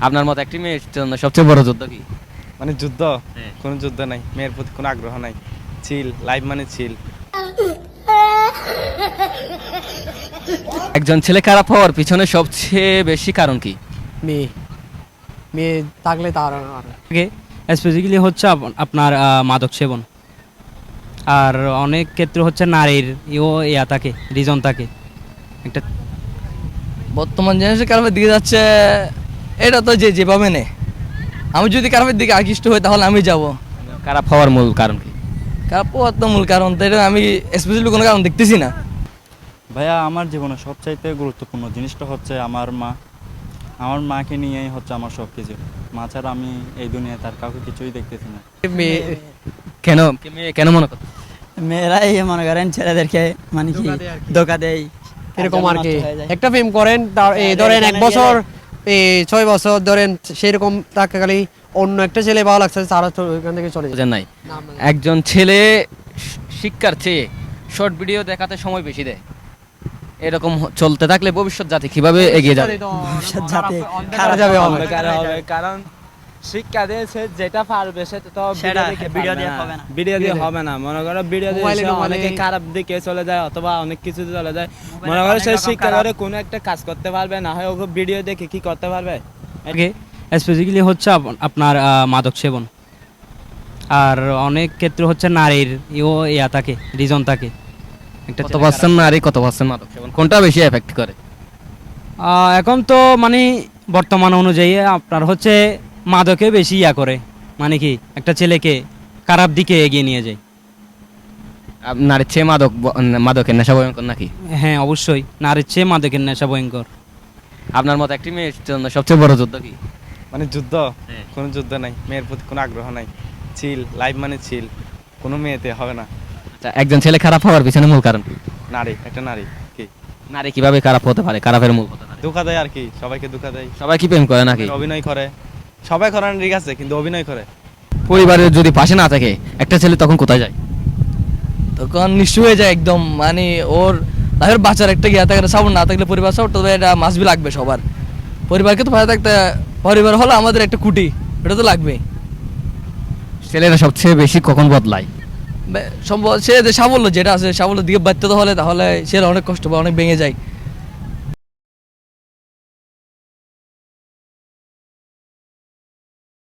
আপনার মত একটি মেয়ের জন্য সবচেয়ে বড় যুদ্ধ কি? মানে যুদ্ধ? হ্যাঁ। কোনো যুদ্ধ নাই। মেয়ের প্রতি কোনো আগ্রহ নাই। চিল লাইফ মানে চিল একজন ছেলে খারাপ হওয়ার পিছনে সবচেয়ে বেশি কারণ কি? মেয়ে। মেয়ে থাকলে তার আর স্পেসিক্যালি হচ্ছে আপনার আহ, মাদক সেবন। আর অনেক ক্ষেত্রে হচ্ছে নারীর ইও ইয়া থাকে রিজন থাকে। একটা বর্তমান জেনারেশন কারণে দিকে যাচ্ছে এটা তো যে যেভাবে নে। আমি যদি কারামের দিকে আকৃষ্ট হই তাহলে আমি যাব। খারাপ হওয়ার মূল কারণ কি? কারাপ হওয়ার তো মূল কারণ তো এটা আমি স্পেশালি কোনো কারণ দেখতেছি না। ভাইয়া আমার জীবনে সবচাইতে গুরুত্বপূর্ণ জিনিসটা হচ্ছে আমার মা। আমার মাকে নিয়েই হচ্ছে আমার সব কিছু মা ছাড়া আমি এই দুনিয়ায় তার কাউকে কিছুই দেখতেছি না। কেন? কেন মনে করতে মেয়েরাই মনে করেন ছেলেদেরকে মানে কি ধোকা দেয় এরকম আর কি। হয়ে। একটা প্রেম করেন তার এই ধরেন এক বছর ছয় বছর ধরেন সেরকম থাকাকালে খালি অন্য একটা ছেলে ভালো লাগছে তারা তো ওইখান থেকে চলে যায়। নাই। একজন ছেলে শিক্ষার চেয়ে শর্ট ভিডিও দেখাতে সময় বেশি দেয়। এরকম চলতে থাকলে ভবিষ্যৎ জাতি কীভাবে এগিয়ে যাবে? ভবিষ্যৎ জাতি খারাপ যাবে হবে কারণ শিক্ষা দিয়েছে যেটা পারবে সেটা তো ভিডিও দেখে ভিডিও পারবে দিয়ে হবে না। ভিডিও দিয়ে হবে না। মনে করো ভিডিও দিয়ে অনেকে খারাপ দিকে চলে যায় অথবা অনেক কিছু চলে যায়। মনে করো সে শিক্ষা করে কোনো একটা কাজ করতে পারবে না হয় ওকে ভিডিও দেখে কি করতে পারবে। হচ্ছে আপনার মাদক সেবন। আর অনেক ক্ষেত্রে হচ্ছে নারীর ইও ইয়া থাকে রিজন থাকে। একটা কত পার্সেন্ট নারী কত পার্সেন্ট মাদক সেবন? কোনটা বেশি এফেক্ট করে? আহ, এখন তো মানে বর্তমান অনুযায়ী আপনার হচ্ছে মাদকে বেশি ইয়া করে। মানে কি একটা ছেলেকে খারাপ দিকে এগিয়ে নিয়ে যায়। নারীর চেয়ে মাদক মাদকের নেশা ভয়ঙ্কর নাকি? হ্যাঁ অবশ্যই। নারীর চেয়ে মাদকের নেশা ভয়ঙ্কর। আপনার মত একটি মেয়ের জন্য সবচেয়ে বড় যুদ্ধ কি? মানে যুদ্ধ? হ্যাঁ। কোনো যুদ্ধ নাই। মেয়ের প্রতি কোনো আগ্রহ নাই। চিল লাইফ মানে চিল। কোনো মেয়েতে হবে না। আচ্ছা একজন ছেলে খারাপ হওয়ার পিছনে মূল কারণ কি? নারী একটা নারী। কি? নারী কীভাবে খারাপ হতে পারে? খারাপের মূল ধোকা দেয় আর কি। সবাইকে ধোকা দেয়। সবাই কি প্রেম করে নাকি? অভিনয় করে। সবাই করে না ঠিক আছে কিন্তু অভিনয় করে। পরিবারের যদি পাশে না থাকে একটা ছেলে তখন কোথায় যায়? তখন নিশ্চয় হয়ে যায় একদম মানে ওর লাইফের বাচ্চার একটা গিয়া থাকলে সাপোর্ট না থাকলে পরিবার সাপোর্ট তবে এটা মাসবি লাগবে সবার। পরিবারকে তো ভালো থাকতে পরিবার হলো আমাদের একটা কুটি এটা তো লাগবেই। ছেলেরা সবচেয়ে বেশি কখন বদলায়? সম্ভব সে যে সাফল্য যেটা আছে সাফল্য দিকে বাড়তে তো হলে তাহলে সে অনেক কষ্ট পায় অনেক ভেঙে যায়।